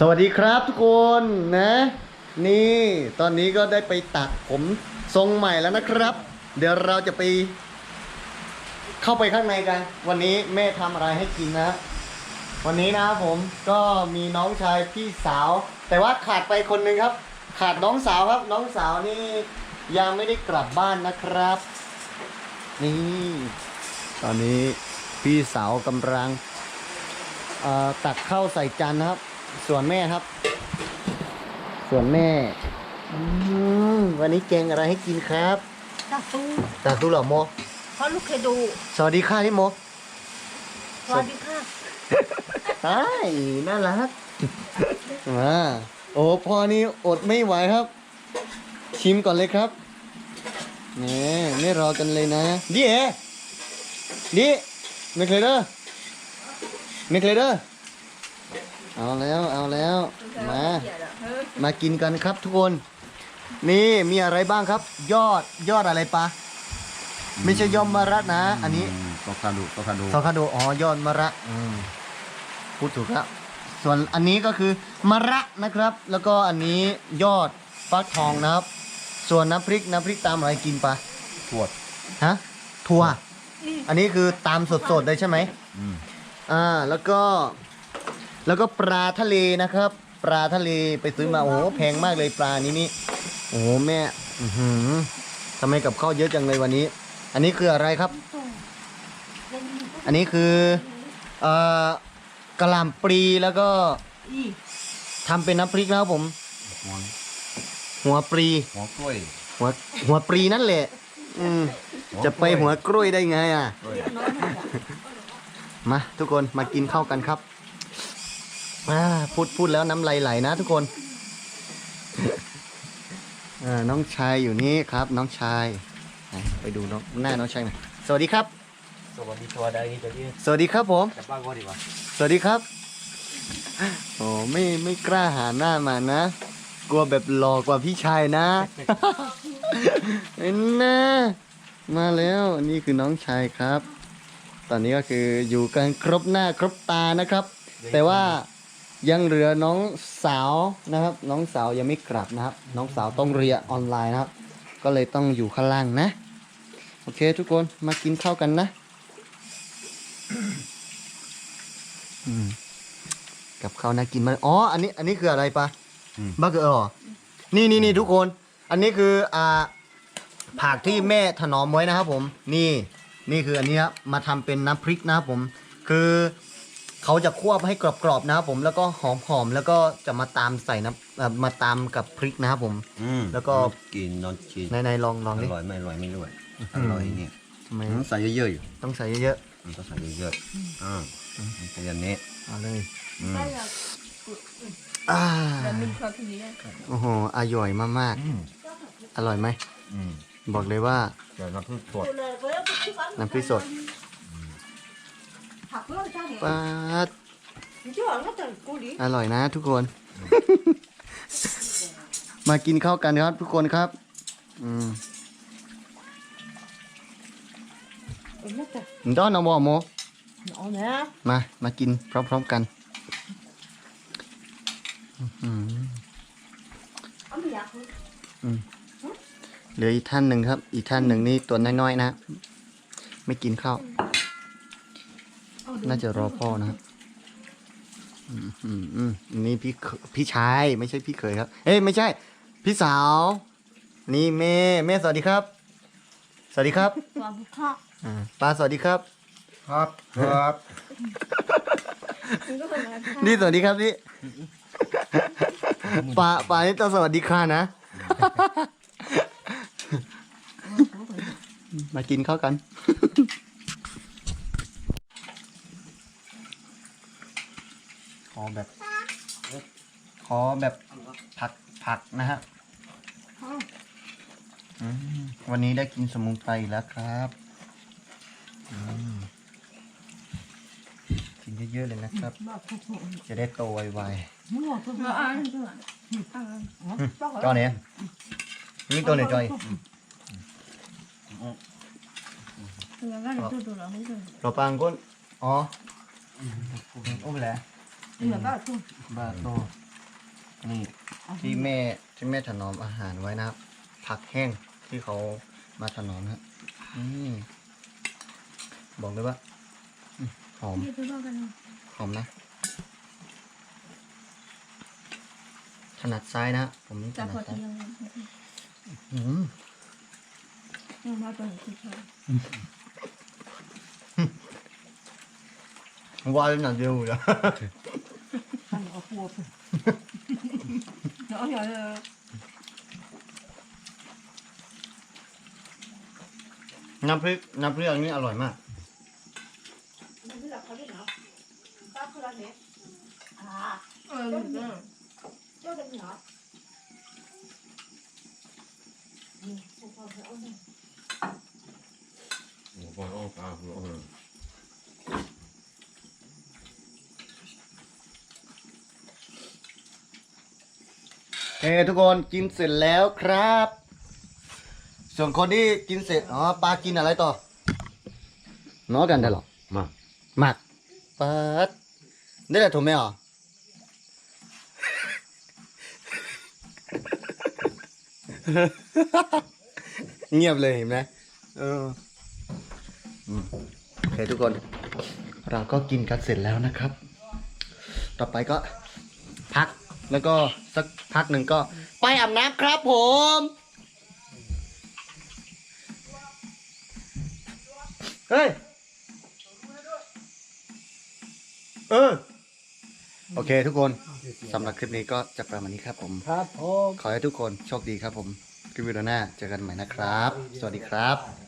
สวัสดีครับทุกคนนะ นี่ตอนนี้ก็ได้ไปตัดผมทรงใหม่แล้วนะครับ เดี๋ยวเราจะไป เข้าไปข้างในกัน วันนี้แม่ทำอะไรให้กินนะ วันนี้นะครับผมก็มีน้องชายพี่สาว แต่ว่าขาดไปคนหนึ่งครับ ขาดน้องสาวครับ น้องสาวนี่ยังไม่ได้กลับบ้านนะครับ นี่ ตอนนี้พี่สาวกำลังตักข้าวใส่จานนะครับ ส่วนแม่ครับ ส่วนแม่อืมวันนี้แกงอะไรให้กินครับตาตู้ตาตุเหรอโมเพราะลูกเคยดู สวัสดีค่ะที่โมสวัสดีค่ะใช่น่ารักมาโอ้พอนี้อดไม่ไหวครับ ชิมก่อนเลยครับนี่ไม่รอกันเลยนะดิเอดิเมคเลเดอร์เมคเลเดอร์ เอาแล้วเอาแล้ว มา มากินกันครับทุกคน นี่มีอะไรบ้างครับ ยอดยอดอะไรปะไม่ใช่ยอดมะระนะ อันนี้ตอกคาดูตอกคาดูซอคาโดอ๋อยอดมะระอืมพูดถูกครับส่วนอันนี้ก็คือมะระนะครับ แล้วก็อันนี้ยอดฟักทองนะครับ ส่วนน้ำพริกน้ำพริกตามอะไรกินปะทวดฮะถั่วอันนี้คือตามสดๆเลยใช่ไหมอืมอ่าแล้วก็ แล้วก็ปลาทะเลนะครับ ปลาทะเลไปซื้อมาโอ้โหแพงมากเลยปลานี้นี่โอ้โหแม่อือหือทำไมกับข้าวเยอะจังเลยวันนี้ อันนี้คืออะไรครับ อันนี้คือเอ่อกระหล่ำปลีแล้วก็ทำเป็นน้ำพริกนะครับผม หัวหัวปลี หัวกล้วยหัวหัวปลีนั่นแหละ อืม จะไปหัวกล้วยได้ไงอะกล้วยมาทุกคนมากินข้าวกันครับ อ่าพูดพูดแล้วน้ำลายไหลนะทุกคนอ่าน้องชายอยู่นี่ครับ น้องชายไหนไปดูน้องหน้าน้องชายหน่อยสวัสดีครับ สวัสดีตัวใดตัวนี้สวัสดีครับผม จะบ้างก็ดีวะสวัสดีครับ โอ้ไม่ไม่กล้าหาหน้ามานะ กลัวแบบหลอกกว่าพี่ชายนะเห็นนะมาแล้วนี่คือน้องชายครับ ตอนนี้ก็คืออยู่กันครบหน้าครบตานะครับ แต่ว่า ยังเหลือน้องสาวนะครับ น้องสาวยังไม่กลับนะครับ น้องสาวต้องเรียนออนไลน์นะครับ ก็เลยต้องอยู่ข้างล่างนะ โอเคทุกคนมากินข้าวกันนะอืมกับข้าวน่ากินมากอ๋ออันนี้อันนี้คืออะไรปะบักเกอร์เหรอนี่นี่นี่ทุกคน อันนี้คืออ่าผักที่แม่ถนอมไว้นะครับผม นี่นี่คืออันนี้ครับมาทำเป็นน้ำพริกนะครับผม คือ เขาจะควบให้กรอบๆนะครับผมแล้วก็หอมๆแล้วก็จะมาตามใส่น้ำเอ่อมาตามกับพริกนะครับผม อืมแล้วก็ กินนอนกินในๆลองลองอดิ ร่อยไม่อร่อยไม่รู้อะอื้ออหือร่อยเนี่ยทำไมต้องใส่เยอะๆอยู่ต้องใส่เยอะอืมต้องใส่เยอะๆอ่าใส่อย่างนี้ๆเอาเลยอืมอ่าแต่มีความทีนี้โอ้โหอร่อยมากอืมๆอร่อยไหม อืมบอกเลยว่าเดี๋ยวน้ำผึ้งทวดน้ำพริกสดผักเพื่อนจ้าเนี่ยป๊าด เจ้าก็จะกูดีอร่อยนะทุกคน มากินข้าวกันครับทุกคนครับ อืมเอ็มน่าจะดอนเอาบอโมเอาเนี่ยมา มากินพร้อมๆกันอื้อหือเอาไม่อยากเหลืออีกท่านหนึ่งครับ อีกท่านหนึ่งนี่ตัวน้อยๆนะ ไม่กินข้าว น่าจะรอพ่อนะครับอืมอืมอืมนี่พี่เขพี่ชายไม่ใช่พี่เขยครับ เอ้ยไม่ใช่ พี่สาว นี่แม่แม่สวัสดีครับ สวัสดีครับความบุคคลอ่าป้าสวัสดีครับ ครับครับมันก็เป็นอะไรนี่สวัสดีครับพี่ป้าป้านี่ต้องสวัสดีค่ะนะ มากินข้าวกัน ขอแบบ ขอแบบผักผักนะฮะอืมวันนี้ได้กินสมุนไพรอีกแล้วครับอืมกินเยอะๆเลยนะครับบอกถูกถูกจะได้โตไวมั่วถูกถูกอ่านด้วยอ่านๆจอเนี่ยนี่ตัวเนี่ยจอยแล้วก็ถูกถูกแล้วไม่ถูกเราปังก้นอ๋อโอ้ไปแล้ว เหมือนก็ถูกบาโตนี่ที่แม่ที่แม่ถนอมอาหารไว้นะครับผักแห้งที่เขามาถนอมนะครับอืมบอกเลยว่าอืมหอมนี่คือว่ากันหอมนะถนัดซ้ายนะผมถจะนัพอดจะซ้ายยังอืมยังมาตัวหนึ่งคือใครว่าหนักเดียว อยู่แล้ว อันนี้เอาหัวไปเนาะอย่าเลย น้ำพริกน้ำพริกอันนี้อร่อยมาก เออเออ 我刚刚干活，嗯， เฮ้ทุกคนกินเสร็จแล้วครับ ส่วนคนที่กินเสร็จอ๋อปลากินอะไรต่อน้อกันได้หรอ嘛，หมักปัดได้แต่ถูกไหมอ๋อเงียบเลยเห็นไหมเอออืมโอเคทุกคน เราก็กินกันเสร็จแล้วนะครับ ต่อไปก็พัก แล้วก็สักพักหนึ่งก็ ไปอาบน้ำครับผม เฮ้ย เออ โอเคทุกคนสำหรับคลิปนี้ก็จะประมาณนี้ครับผม ครับผม ขอให้ทุกคนโชคดีครับผม คลิปวิดีโอหน้าเจอกันใหม่นะครับ สวัสดีครับ